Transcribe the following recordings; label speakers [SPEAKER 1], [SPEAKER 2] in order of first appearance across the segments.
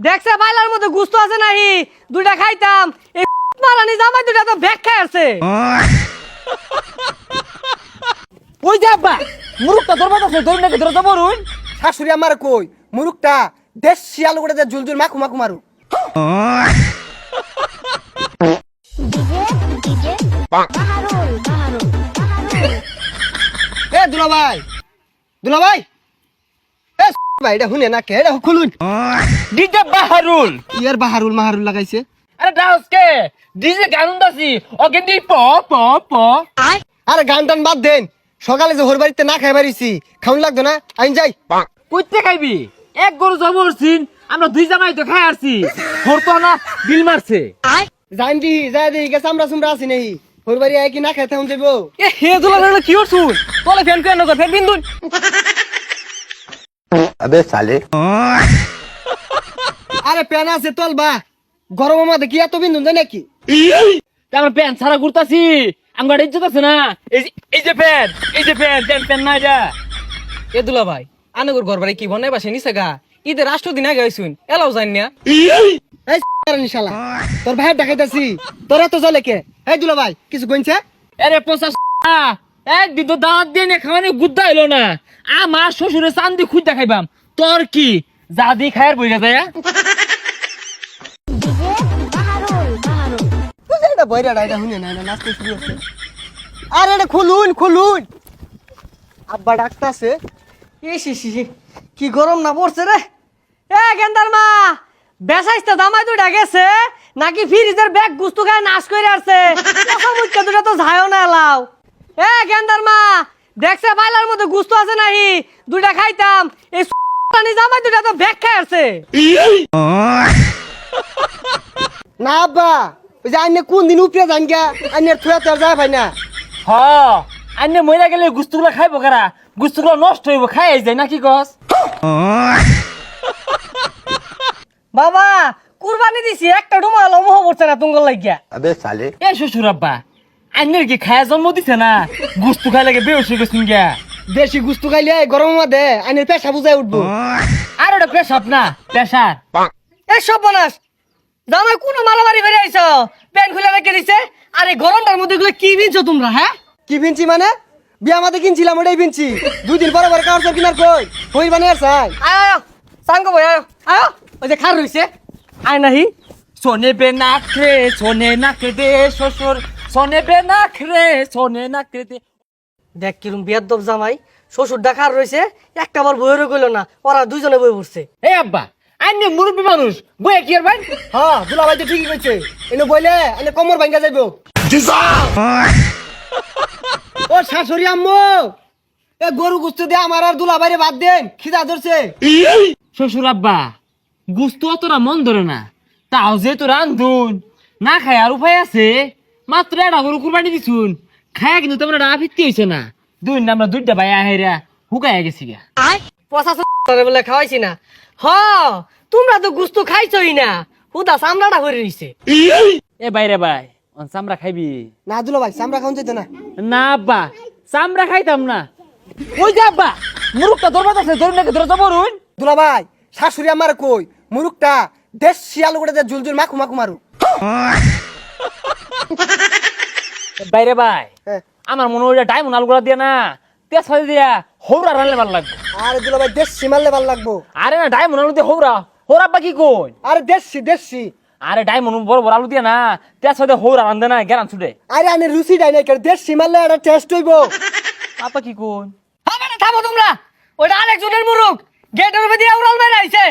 [SPEAKER 1] দেখছে বাইলার মধ্যে গুস্ত আছে নাহি? দুইটা খাইতাম। এই মারানি জামাই দুইটা তো ব্যাগ খাই আছে।
[SPEAKER 2] ওই যে আব্বা মুরুখটা ধরবার আছে ধরুন নাকি ধরে যাব রুন
[SPEAKER 3] শাশুড়ি আমার কই? মুরুকটা দেশ শিয়াল করে যে ঝুলঝুল মাখু মাখু মারু. এ দুলা ভাই দুলা ভাই এ ভাই এটা শুনে না কে? এটা খুলুন।
[SPEAKER 2] ডিজে বাহারুল।
[SPEAKER 3] ইয়ার বাহারুল মাহারুল লাগাইছে?
[SPEAKER 2] আরে ডান্স কে ডিজে গান দাসি ওকে দি প প প
[SPEAKER 3] আরে গান টান বাদ দেন। সকালে যে হোর বাড়িতে না খাই বাড়িছি খাউন লাগতো না? আইন যাই।
[SPEAKER 2] কইতে খাইবি? এক গরু জবরছিন আমরা দুই জামাই তো খাই আসছি হরতো না বিল মারছে।
[SPEAKER 3] জান দি যাই দি গেছে আমরা সুমরা আছি নেই। হোর বাড়ি কি না খাইতে হম যাইব।
[SPEAKER 1] এ হে দুলা না কি হরছু তোলে ফ্যান কেন কর ফের বিন্দু
[SPEAKER 4] আবে সালে।
[SPEAKER 3] আরে প্যান আছে তল বা। গরম মাঝে কি এত বিন্দুন যায় নাকি?
[SPEAKER 2] আমরা প্যান্ট ছাড়া ঘুরতাছি আমার ইজ্জত আছে না। এই যে- এই যে প্যান্ট এই যে প্যান্ট প্যান্ট প্যান্ট না যা।
[SPEAKER 1] এ দুলা ভাই আনগর ঘর বাড়ি কি বনাই বাসে নিছে গা? ঈদের রাষ্ট্র দিন আগে হইছুন এলাও জানি না।
[SPEAKER 3] এই নিশালা তোর ভাই দেখাইতাছি তোরা তো জলে কে? এই দুলা ভাই কিছু কইছে
[SPEAKER 2] আরে পঞ্চাশ একদিন তো দাঁত দিয়ে নে খাওয়ানি গুদ্দা এলো না। আমার শ্বশুরে চান্দি খুঁজ দেখাইবাম। তোর কি? যা দি খায়ের বই
[SPEAKER 5] Baharul.
[SPEAKER 3] এটা
[SPEAKER 1] দুইটা গেছে নাকি ফ্রিজের ব্যাগ গুস্তু খায় নাশ করে আসছে দুটা তো ঝায়ও না এ গেন্দার মা দেখছে বাইলার মধ্যে গুস্ত আছে নাহি, দুইটা খাইতাম। এই পানি জামা দুটা তো ব্যাগ আছে
[SPEAKER 3] না আব্বা ওই যে আইনে কোন দিন উপরে যান গা আইনের থুয়া তো যায় ভাই না।
[SPEAKER 2] হ আইনে মইরা গেলে গুস্তুগুলা খাইব কারা? গুস্তুগুলা নষ্ট হইব খাই যায় নাকি গস
[SPEAKER 1] বাবা কুরবানি দিছি একটা ডুমাল মোহ পড়ছে না তুঙ্গল লাগিয়া।
[SPEAKER 4] আবে সালে।
[SPEAKER 2] এ শ্বশুর আব্বা আইনের কি খায়া জন্ম দিছে না? গুস্তু খাই লাগে বেউসে গেছিন গিয়া?
[SPEAKER 3] দেশি গুস্তু খাইলে গরম মাঝে আইনের পেশা বুঝাই উঠবো।
[SPEAKER 2] আর ওটা পেশাব না পেশার।
[SPEAKER 1] এ সব বনাস। জামাই কোন মারামারি করে আইছ? প্যান্ট খুলে রেখে দিছে। আরে গরমটার মধ্যে এগুলো কি বিনছো তোমরা হ্যাঁ?
[SPEAKER 3] কি ভিনছি মানে? বিয়া মাঝে কিনছিলাম ওটাই ভিনছি দুই দিন পরে পরে কাগজ কিনার কই? হই মানে আর চাই।
[SPEAKER 1] আয় আয় সাঙ্গ ভাই আয় আয়। ওই যে খার রইছে। আয় নাহি।
[SPEAKER 2] সোনে বে নাক রে সোনে নাক দে শ্বশুর। সোনে বে নাক রে সোনে নাক দে।
[SPEAKER 1] দেখ কিরম বিয়ার দব জামাই শ্বশুর ডাকার রইছে একটা বার বইরে কইলো না ওরা দুইজনে বই পড়ছে।
[SPEAKER 2] এই আব্বা আইনে মুরব্বী মানুষ বয়ে কি আর ভাই?
[SPEAKER 3] হ্যাঁ দুলা ভাই তো ঠিকই কইছে এনে বইলে এনে কমর ভাঙ্গা যাইবো। ও শাশুড়ি আম্মু এ গরু গুস্তু দিয়ে আমার আর দুলা বাইরে বাদ দেন খিদা ধরছে।
[SPEAKER 2] শ্বশুর আব্বা গুস্তু অতটা মন ধরে না। তাও যে তো রান্ধুন না খাই আর উপায় আছে মাত্র এটা গরু কুরবানি দিছুন। খায়া কিন্তু তোমরা না ফিরতে হইছে না। দুই না আমরা দুইটা ভাই আহেরা হুকায় গেছি গা।
[SPEAKER 1] পচা সরে বলে খাওয়াইছি না। হ তোমরা তো গুস্তু খাইছই না। হুদা সামলাটা করে রইছে
[SPEAKER 2] এ বাইরে ভাই অন চামড়া খাইবি?
[SPEAKER 3] না দুলা ভাই সামরা খাওন যেত না।
[SPEAKER 2] না আব্বা চামড়া খাইতাম না। ওই যে আব্বা মুরুখটা ধরবা আছে ধরুন নাকি ধরে যাব রুন
[SPEAKER 3] দুলা ভাই শাশুড়ি আমার কই মুরুকটা দেশ শিয়াল করে যে ঝুলঝুল মাখু মাখু মারু
[SPEAKER 2] বাইরে ভাই
[SPEAKER 3] হ্যাঁ।
[SPEAKER 2] আমার মনে হয় ডায়মন্ড আলগুলা দিয়া না তেজ ফালি দিয়া হৌরা রানলে ভালো লাগবে।
[SPEAKER 3] আরে দুলা ভাই দেশ সীমালে ভালো লাগবো।
[SPEAKER 2] আরে না ডায়মন্ড আলু দিয়ে হৌরা হৌরা আব্বা কি কই?
[SPEAKER 3] আরে দেশি দেশি।
[SPEAKER 2] আরে ডায়মন্ড বড় বড় আলু দিয়া না তেজ ফালি হৌরা রান্ধে না গেরান ছুটে।
[SPEAKER 3] আরে আনে রুচি ডাই নাই দেশ সীমালে একটা টেস্ট হইব।
[SPEAKER 2] আপা কি কই?
[SPEAKER 1] হবে না থামো তোমরা। ওইটা আরেকজনের মুরুখ। গেটের উপরে দিয়ে উড়াল মেরে আইছে।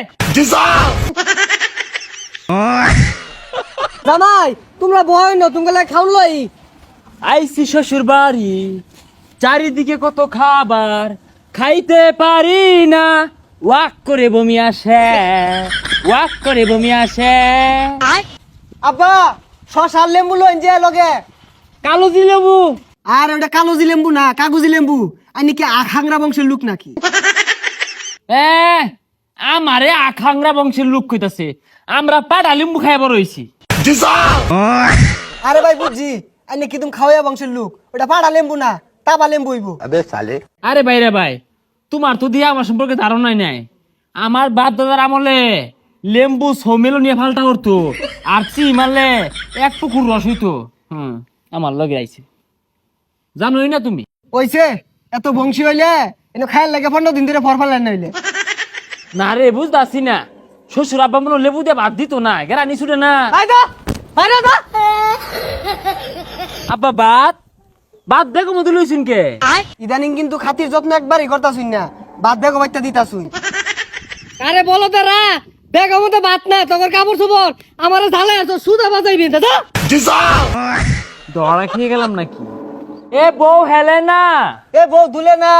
[SPEAKER 1] জামাই তোমরা বয় না তোমরা খাউন লই।
[SPEAKER 2] আইসি শ্বশুর বাড়ি চারিদিকে কত খাবার খাইতে পারি না। ওয়াক করে বমি আসে ওয়াক করে বমি আসে।
[SPEAKER 3] আব্বা শশার লেম্বু লইন যে লগে।
[SPEAKER 2] কালো জিলেবু
[SPEAKER 3] আর ওটা কালোজি লেম্বু না কাগজি লেম্বু। আনি কি আখাংরা বংশের লোক নাকি?
[SPEAKER 2] এ আমারে আখাংরা বংশের লোক কইতাছে। আমরা পাটা লিম্বু খাইবার রইছি
[SPEAKER 3] আরে ভাই বুঝছি। আইনে কি তুমি খাওয়া বংশের লোক? ওটা পাড়া লেম্বু না তাবা লেম্বু হইব।
[SPEAKER 2] আরে বাইরে ভাই তোমার তো দিয়ে আমার সম্পর্কে ধারণাই নাই। আমার বাপ দাদার আমলে লেম্বু সৌমেলো নিয়ে ফালটা করতো আর চি মারলে এক পুকুর রস হইতো। হুম আমার লগে আইছে। জানোই না তুমি?
[SPEAKER 3] ওইছে এত বংশী হইলে এনে খায়াল লাগে পনেরো দিন ধরে ফরফাল নইলে
[SPEAKER 2] না রে বুঝতে না। শ্বশুর আব্বা মনে লেবু দিয়ে বাদ দিত না গেরা নিছুটে না।
[SPEAKER 1] আয় দা আয় দা
[SPEAKER 2] আব্বা ভাত ভাত দেখো মতো লইছুন কে?
[SPEAKER 3] ইদানিং কিন্তু খাতির যত্ন একবারই করতাছুন না। বাদ দেখো বাচ্চা দিতাছুন।
[SPEAKER 1] আরে বলো তারা ব্যাগ মধ্যে বাত না তোর কাপড় চোপড় আমার ঝালে তো সুদা বাজাইবি দাদা।
[SPEAKER 2] দড়া খেয়ে গেলাম নাকি? এ বউ হেলে না।
[SPEAKER 3] এ বউ দুলে না।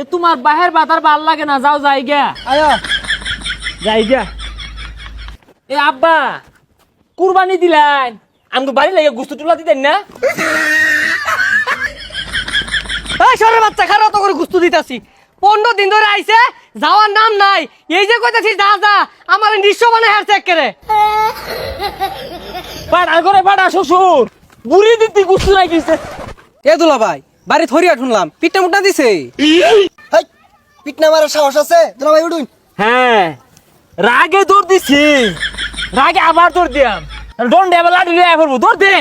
[SPEAKER 2] এ তোমার বাহের বাতার ভালো লাগে না যাও যাই গা
[SPEAKER 3] আয়া।
[SPEAKER 2] যাই গা এ আব্বা কুরবানি দিলেন। আমি বাড়ি লাগে গুস্তু টুলা দিতেন না?
[SPEAKER 1] সরে বাচ্চা খারাপ তো করে গুস্তু দিতাছি। পনেরো দিন ধরে আইছে যাওয়ার নাম নাই। এই যে কইতাছি যা যা আমার নিঃস্ব মানে হেরছে একেরে
[SPEAKER 2] পাড়া করে পাড়া শ্বশুর বুড়ি দিতে গুস্তু লাগিছে
[SPEAKER 4] এ দুলা ভাই বাড়ি থরিয়া শুনলাম পিঠটা মুটনা দিছে।
[SPEAKER 3] হেই পিটনা মারার সাহস আছে? তোরা ভাই উঠুন।
[SPEAKER 2] হ্যাঁ রাগে দৌড় দিছি। রাগে আবার দৌড় দিয়াম। দৌড় দে আবার লাঠি লিয়ে আয় পড়ব দৌড় দে